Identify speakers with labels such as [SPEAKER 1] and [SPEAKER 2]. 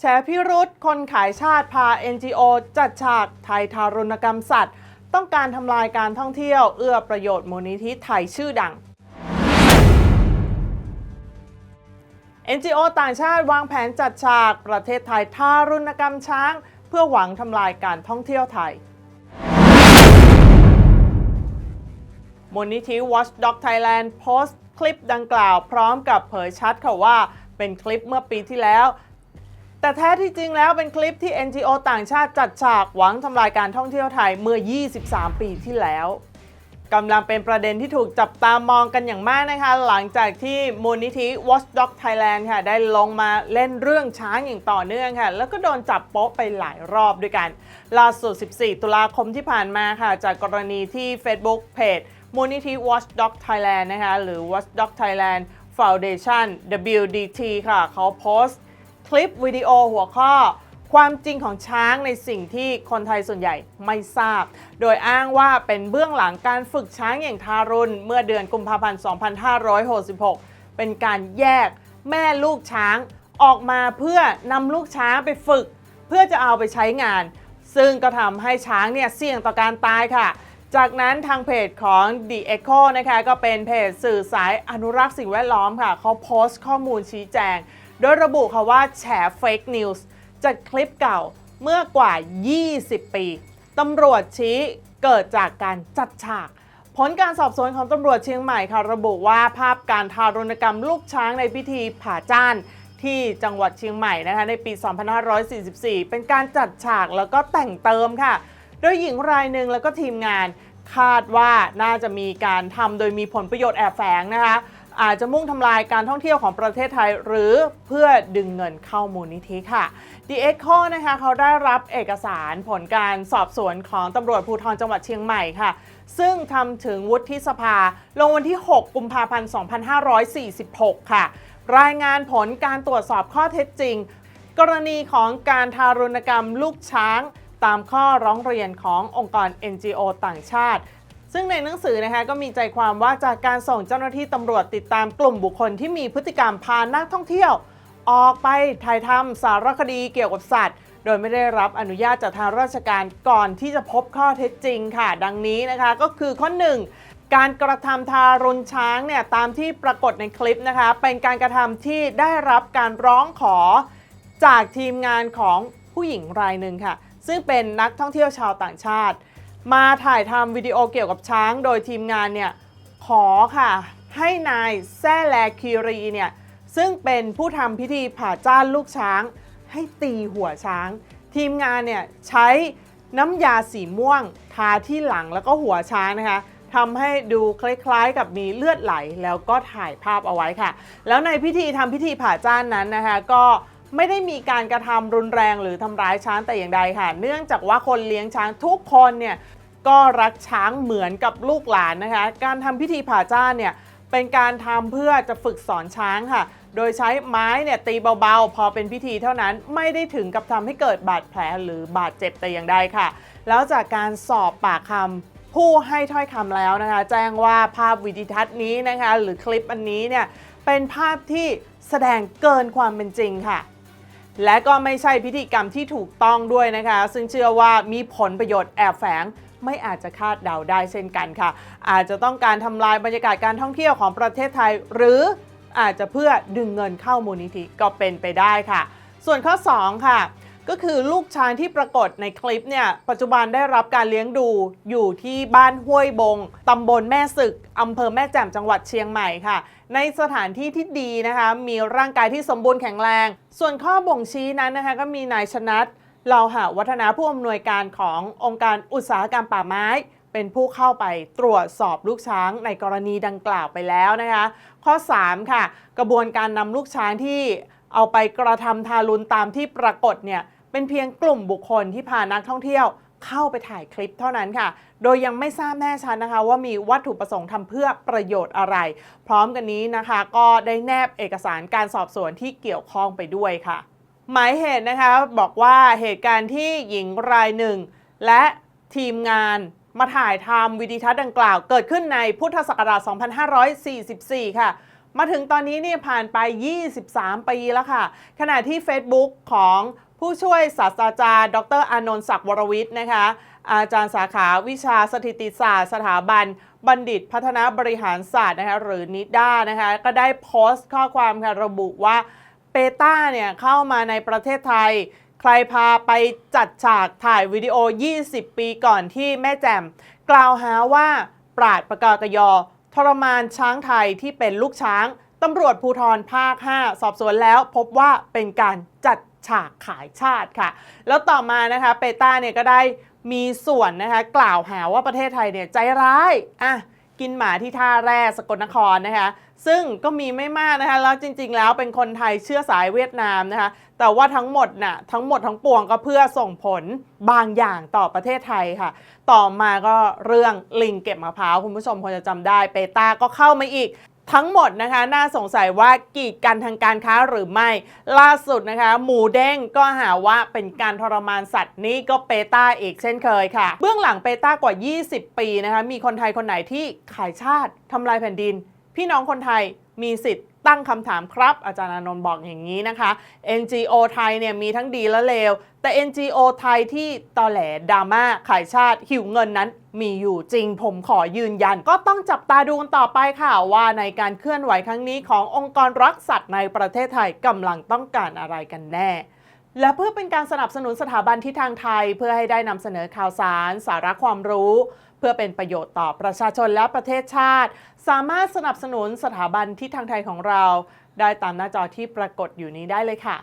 [SPEAKER 1] แฉพิรุษคนขายชาติพา NGO จัดฉากไทยทารุณกรรมสัตว์ ต้องการทำลายการท่องเที่ยว เอื้อประโยชน์มูลนิธิไทยชื่อดัง NGO ต่างชาติวางแผนจัดฉากประเทศไทยทารุณกรรมช้าง เพื่อหวังทำลายการท่องเที่ยวไทยมูลนิธิ Watchdog Thailand โพสต์คลิปดังกล่าวพร้อมกับเผยชัดค่ะว่าเป็นคลิปเมื่อปีที่แล้ว แต่แท้ที่จริงแล้วเป็นคลิปที่ NGO ต่างชาติจัดฉากหวังทำลายการท่องเที่ยวไทยเมื่อ 23 ปีที่แล้วกำลังเป็นประเด็นที่ถูกจับตามองกันอย่างมากนะคะ หลังจากที่มูลนิธิ Watchdog Thailand ค่ะ ได้ลงมาเล่นเรื่องช้างอย่างต่อเนื่องค่ะ แล้วก็โดนจับโป๊ะไปหลายรอบด้วยกันล่าสุด 14 ตุลาคมที่ผ่านมาค่ะ จากกรณีที่ Facebook Page มูลนิธิ Watchdog Thailand นะคะ หรือ Watchdog Thailand Foundation WDT ค่ะ เขาโพสต์ คลิปวิดีโอหัวข้อ ความจริงของช้างในสิ่งที่คนไทยส่วนใหญ่ไม่ทราบ โดยอ้างว่าเป็นเบื้องหลังการฝึกช้างอย่างทารุณ เมื่อเดือนกุมภาพันธ์ 2566 เป็นการแยกแม่ลูกช้างออกมาเพื่อนำลูกช้างไปฝึก เพื่อจะเอาไปใช้งาน ซึ่งก็ทำให้ช้างเนี่ยเสี่ยงต่อการตายค่ะจากนั้นทางเพจของ The Echo นะคะ ก็เป็นเพจสื่อสายอนุรักษ์สิ่งแวดล้อมค่ะ เขาโพสต์ข้อมูลชี้แจง โดยระบุค่ะว่าแฉเฟกนิวส์จากคลิปเก่าเมื่อกว่า 20 ปี ตำรวจชี้เกิดจากการจัดฉาก ผลการสอบสวนของตำรวจเชียงใหม่ค่ะ ระบุว่าภาพการทารุณกรรมลูกช้างในพิธีผ่าจ้านที่จังหวัดเชียงใหม่นะคะในปี 2544 เป็นการจัดฉากแล้วก็แต่งเติมค่ะ โดยหญิงรายหนึ่งแล้วก็ทีมงานคาดว่าน่าจะมีการทำโดยมีผลประโยชน์แอบแฝงนะคะ อาจจะมุ่งทำลายการท่องเที่ยวของประเทศไทย หรือเพื่อดึงเงินเข้ามูลนิธิค่ะ The Echo นะคะเขาได้รับเอกสารผลการสอบสวนของตำรวจภูธรจังหวัดเชียงใหม่ค่ะ ซึ่งทำถึงวุฒิสภา ลงวันที่ 6 กุมภาพันธ์ 2546 ค่ะ รายงานผลการตรวจสอบข้อเท็จจริง กรณีของการทารุณกรรมลูกช้าง ตามข้อร้องเรียนขององค์กร NGO ต่างชาติ ซึ่งในหนังสือนะคะก็มีใจความว่าจากการส่งเจ้าหน้าที่ตำรวจติดตามกลุ่มบุคคลที่มีพฤติกรรมพานักท่องเที่ยว ออกไปถ่ายทำสารคดีเกี่ยวกับสัตว์ โดยไม่ได้รับอนุญาตจากทางราชการก่อนที่จะพบข้อเท็จจริงค่ะ ดังนี้นะคะก็คือข้อ1การกระทำทารุณช้างเนี่ยตามที่ปรากฏในคลิปนะคะ เป็นการกระทำที่ได้รับการร้องขอจากทีมงานของผู้หญิงรายหนึ่งค่ะ ซึ่งเป็นนักท่องเที่ยวชาวต่างชาติ มาถ่ายทำวิดีโอเกี่ยวกับช้างโดยทีมงานเนี่ยขอค่ะ ให้นายแซ่แลคีรีเนี่ยซึ่งเป็นผู้ทำพิธีผ่าจ้านลูกช้าง ให้ตีหัวช้าง ทีมงานเนี่ยใช้น้ำยาสีม่วง ทาที่หลังแล้วก็หัวช้างนะคะทำให้ดูคล้ายๆ กับมีเลือดไหล แล้วก็ถ่ายภาพเอาไว้ค่ะ แล้วในพิธีทำพิธีผ่าจ้านนั้นนะคะก็ ไม่ได้มีการกระทำรุนแรงหรือทำร้ายช้างแต่อย่างใดค่ะ เนื่องจากว่าคนเลี้ยงช้างทุกคนเนี่ยก็รักช้างเหมือนกับลูกหลานนะคะ การทำพิธีผ่าจ้านเนี่ยเป็นการทำเพื่อจะฝึกสอนช้างค่ะ โดยใช้ไม้เนี่ยตีเบาๆ พอเป็นพิธีเท่านั้นไม่ได้ถึงกับทำให้เกิดบาดแผลหรือบาดเจ็บแต่อย่างใดค่ะ แล้วจากการสอบปากคำผู้ให้ถ้อยคำแล้วนะคะ แจ้งว่าภาพวิดีทัศน์นี้นะคะ หรือคลิปอันนี้เนี่ยเป็นภาพที่แสดงเกินความเป็นจริงค่ะ และก็ไม่ใช่พิธีกรรมที่ถูกต้องด้วยนะคะ ซึ่งเชื่อว่ามีผลประโยชน์แอบแฝงไม่อาจจะคาดเดาได้เช่นกันค่ะ อาจจะต้องการทำลายบรรยากาศการท่องเที่ยวของประเทศไทย หรืออาจจะเพื่อดึงเงินเข้ามูลนิธิก็เป็นไปได้ค่ะ ส่วนข้อ 2 ค่ะ ก็คือลูกช้างที่ปรากฏในคลิปเนี่ยปัจจุบันได้รับการเลี้ยงดูอยู่ที่บ้านห้วยบงตำบลแม่ศึกอำเภอแม่แจ่มจังหวัดเชียงใหม่ค่ะ ในสถานที่ที่ดีนะคะ มีร่างกายที่สมบูรณ์แข็งแรง ส่วนข้อบ่งชี้นั้นนะคะก็มีนายชนัทเราหาวัฒนาผู้อำนวยการขององค์การอุตสาหกรรมป่าไม้เป็นผู้เข้าไปตรวจสอบลูกช้างในกรณีดังกล่าวไปแล้วนะคะ ข้อ 3 ค่ะ กระบวนการนำลูกช้างที่เอาไปกระทำทารุณตามที่ปรากฏเนี่ย เป็นเพียงกลุ่มบุคคลที่พานักท่องเที่ยวเข้าไปถ่ายคลิปเท่านั้นค่ะ โดยยังไม่ทราบแน่ชัดนะคะ ว่ามีวัตถุประสงค์ทำเพื่อประโยชน์อะไร พร้อมกันนี้นะคะ ก็ได้แนบเอกสารการสอบสวนที่เกี่ยวข้องไปด้วยค่ะ หมายเหตุนะคะบอกว่าเหตุการณ์ที่หญิงรายหนึ่ง และทีมงานมาถ่ายทำวิดีทัศน์ดังกล่าว เกิดขึ้นในพุทธศักราช 2544 ค่ะ มาถึงตอนนี้เนี่ยผ่านไป 23 ปีแล้วค่ะ ขณะที่ Facebook ของ ผู้ช่วยศาสตราจารย์ ดร อานนท์ศักดิ์วรวิทย์นะคะ อาจารย์สาขาวิชาสถิติศาสตร์ สถาบัน บัณฑิตพัฒนาบริหารศาสตร์นะคะหรือนิด้านะคะก็ได้โพสต์ข้อความค่ะระบุว่าเปต้าเนี่ยเข้ามาในประเทศไทย ใครพาไปจัดฉากถ่ายวิดีโอ 20 ปีก่อนที่แม่แจ่มกล่าวหาว่าปราดประกากยอทรมานช้างไทยที่เป็นลูกช้าง ตำรวจภูธรภาค 5 สอบสวนแล้วพบว่าเป็นการจัดฉากขายชาติค่ะ แล้วต่อมานะคะเปต้าเนี่ยก็ได้มีส่วนนะคะกล่าวหาว่าประเทศไทยเนี่ยใจร้ายอะกินหมาที่ท่าแร่สกลนครนะคะ ซึ่งก็มีไม่มากนะคะ แล้วจริงๆ แล้วเป็นคนไทยเชื้อสายเวียดนามนะคะ แต่ว่าทั้งหมดน่ะทั้งหมดทั้งปวงก็เพื่อส่งผลบางอย่างต่อประเทศไทยค่ะ ต่อมาก็เรื่องลิงเก็บมะพร้าว คุณผู้ชมคงจะจำได้ เปต้าก็เข้ามาอีก ทั้งหมดนะคะน่าสงสัยว่ากีดกันทางการค้าหรือไม่ ล่าสุดนะคะ หมูเด้งก็หาว่าเป็นการทรมานสัตว์นี่ก็เปต้าอีกเช่นเคยค่ะ เบื้องหลังเปต้ากว่า 20 ปีนะคะมีคนไทยคนไหนที่ขายชาติทำลายแผ่นดิน พี่น้องคนไทยมีสิทธิ์ ตั้งคำถามครับ อาจารย์อนนท์บอกอย่างนี้นะคะ NGO ไทยเนี่ยมีทั้งดีและเลว แต่ NGO ไทยที่ตอแหลดราม่าขายชาติหิวเงินนั้นมีอยู่จริงผมขอยืนยัน ก็ต้องจับตาดูกันต่อไปค่ะ ว่าในการเคลื่อนไหวครั้งนี้ขององค์กรรักสัตว์ในประเทศไทยกำลังต้องการอะไรกันแน่และเพื่อเป็นการสนับสนุนสถาบันที่ทางไทย เพื่อให้ได้นำเสนอข่าวสาร สาระความรู้ พื่อเป็นประโยชน์ต่อประชาชนและประเทศชาติ สามารถสนับสนุนสถาบันที่ทางไทยของเรา ได้ตามหน้าจอที่ปรากฏอยู่นี้ได้เลยค่ะ